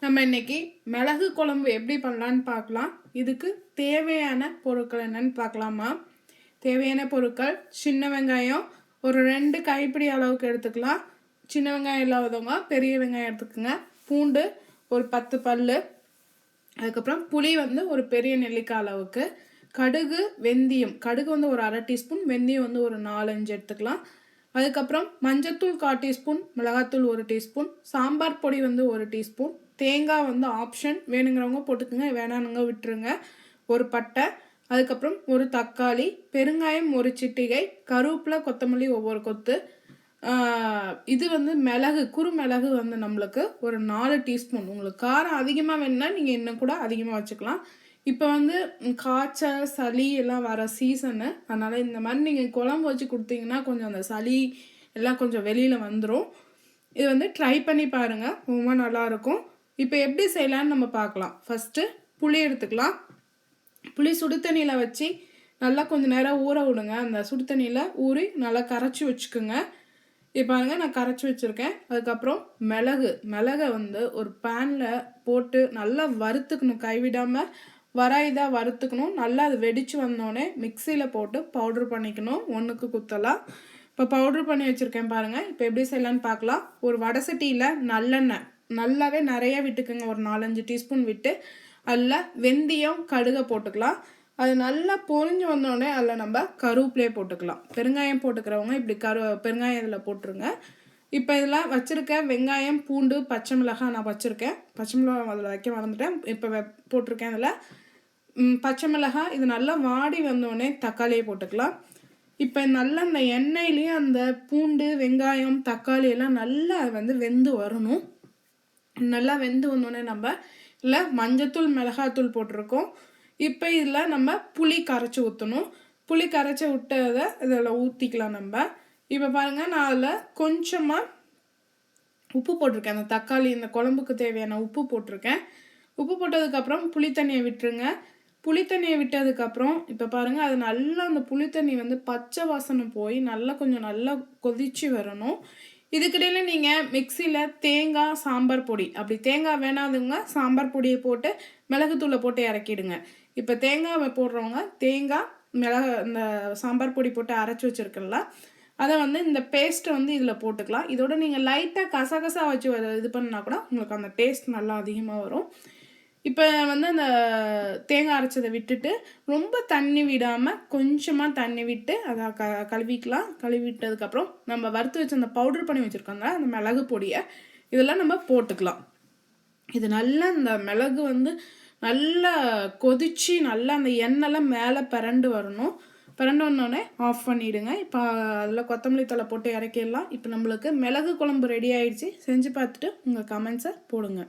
நம்ம இன்னைக்கு மிளகு குழம்பு எப்படி பண்ணலான்னு பார்க்கலாம். இதுக்கு தேவையான பொருட்கள் என்னன்னு பார்க்கலாமா? தேவையான பொருட்கள் சின்ன வெங்காயம் ஒரு ரெண்டு கைப்பிடி அளவுக்கு எடுத்துக்கலாம். சின்ன வெங்காயம் இல்லாதவங்க பெரிய வெங்காயம் எடுத்துக்கோங்க. பூண்டு ஒரு பத்து பல் அதுக்கப்புறம் புளி வந்து ஒரு பெரிய நெல்லிக்காய் அளவுக்கு. கடுகு வெந்தயம். கடுகு வந்து ஒரு அரை டீஸ்பூன் வெந்தயம் வந்து ஒரு நாலஞ்சு எடுத்துக்கலாம். அதுக்கப்புறம் மஞ்சத்தூள் கால் டீஸ்பூன் மிளகாத்தூள் ஒரு டீஸ்பூன் சாம்பார் பொடி வந்து ஒரு டீஸ்பூன் தேங்காய் வந்து ஆப்ஷன் வேணுங்கிறவங்க போட்டுக்கோங்க வேணானுங்க விட்டுருங்க. ஒரு பட்டை அதுக்கப்புறம் ஒரு தக்காளி பெருங்காயம் ஒரு சிட்டிகை கருவேப்பிலை கொத்தமல்லி ஒவ்வொரு கொத்து. இது வந்து மிளகு குறு மிளகு வந்து நம்மளுக்கு ஒரு நாலு டீஸ்பூன். உங்களுக்கு காரம் அதிகமாக வேணுன்னா நீங்கள் இன்னும் கூட அதிகமாக வச்சுக்கலாம். இப்போ வந்து காய்ச்சல் சளி எல்லாம் வர சீசனு அதனால் இந்த மாதிரி நீங்கள் குழம்பு வச்சு கொடுத்தீங்கன்னா கொஞ்சம் அந்த சளி எல்லாம் கொஞ்சம் வெளியில் வந்துடும் இது வந்து ட்ரை பண்ணி பாருங்கள் ரொம்ப நல்லாயிருக்கும் இப்போ எப்படி செய்யலான்னு நம்ம பார்க்கலாம். ஃபஸ்ட்டு புளி எடுத்துக்கலாம். புளி சுடு தண்ணியில் வச்சு நல்லா கொஞ்சம் நேரம் ஊற விடுங்க. அந்த சுடு தண்ணியில் ஊறி நல்லா கரைச்சி வச்சுக்கோங்க. இப்போ பாருங்க நான் கரைச்சி வச்சுருக்கேன். அதுக்கப்புறம் மிளகு. மிளகை வந்து ஒரு பேனில் போட்டு நல்லா வறுத்துக்கணும். கைவிடாமல் வராய்தாக வறுத்துக்கணும். நல்லா அது வெடித்து வந்தோடனே மிக்சியில் போட்டு பவுட்ரு பண்ணிக்கணும். ஒன்றுக்கு குத்தலாம் இப்போ பவுட்ரு பண்ணி வச்சுருக்கேன் பாருங்கள் இப்போ எப்படி செய்யலான்னு பார்க்கலாம். ஒரு வடை சட்டியில் நல்லெண்ணெய். நல்லாவே நிறைய விட்டுக்குங்க. ஒரு நாலஞ்சு டீஸ்பூன் விட்டு அதில் வெந்தயம் கடுகை போட்டுக்கலாம். அது நல்லா பொறிஞ்சு வந்தோடனே அதில் நம்ம கருவேப்பிலையே போட்டுக்கலாம். பெருங்காயம் போட்டுக்கிறவங்க இப்படி கரு பெருங்காயம் இதில் போட்டுருங்க. இப்போ இதில் வச்சுருக்க வெங்காயம் பூண்டு பச்சை மிளகாய் நான் வச்சுருக்கேன். பச்சை மிளகாய் அதில் வைக்க மறந்துட்டேன். இப்போ போட்டிருக்கேன் அதில் பச்சை மிளகாய் இது நல்லா வாடி வந்தோடனே தக்காளியை போட்டுக்கலாம். இப்போ நல்லா அந்த எண்ணெயிலையும் அந்த பூண்டு வெங்காயம் தக்காளி எல்லாம் நல்லா வந்து வெந்து வரணும். நல்லா வெந்து வந்தோடனே நம்ம இல்லை மஞ்சத்தூள் மிளகாத்தூள் போட்டிருக்கோம். இப்போ இதில் நம்ம புளி கரைச்சி ஊற்றணும் புளி கரைச்சி விட்டதை இதில் ஊற்றிக்கலாம் நம்ம. இப்போ பாருங்கள் நான் அதில் கொஞ்சமாக உப்பு போட்டிருக்கேன். அந்த தக்காளி இந்த குழம்புக்கு தேவையான உப்பு போட்டிருக்கேன். உப்பு போட்டதுக்கப்புறம் புளி தண்ணியை விட்டுருங்க. புளித்தண்ணியை விட்டதுக்கப்புறம் இப்போ பாருங்கள் அது நல்லா அந்த புளித்தண்ணி வந்து பச்சை வாசனை போய் நல்லா கொஞ்சம் நல்லா கொதிச்சு வரணும். இதுக்கிடையில நீங்கள் மிக்சியில் தேங்காய் சாம்பார் பொடி. அப்படி தேங்காய் வேணாதுங்க சாம்பார் பொடியை போட்டு மிளகுத்தூளை போட்டு இறக்கிடுங்க. இப்போ தேங்காய் போடுறவங்க தேங்காய் மிளகு இந்த சாம்பார் பொடி போட்டு அரைச்சி வச்சுருக்கல அதை வந்து இந்த பேஸ்ட்டை வந்து இதில் போட்டுக்கலாம். இதோட நீங்கள் லைட்டாக கசகசா வச்சு இது பண்ணால் கூட உங்களுக்கு அந்த டேஸ்ட் நல்லா அதிகமாக வரும். இப்போ வந்து அந்த தேங்காய் அரைச்சதை விட்டுட்டு ரொம்ப தண்ணி விடாமல் கொஞ்சமாக தண்ணி விட்டு அதை க கழுவிக்கலாம். கழுவிட்டதுக்கப்புறம் நம்ம வறுத்து வச்ச அந்த பவுடர் பண்ணி வச்சுருக்கோங்க அந்த மிளகு பொடியை. இதெல்லாம் நம்ம போட்டுக்கலாம். இது நல்லா அந்த மிளகு வந்து நல்லா கொதித்து நல்லா அந்த எண்ணெய்லாம் மேலே பிறண்டு வரணும். பிறண்டு வந்தோடனே ஆஃப் பண்ணிவிடுங்க இப்போ அதில் கொத்தமல்லி தலை போட்டு இறக்கிடலாம். இப்போ நம்மளுக்கு மிளகு குழம்பு ரெடி ஆயிடுச்சு. செஞ்சு பார்த்துட்டு உங்கள் கமெண்ட்ஸை போடுங்க.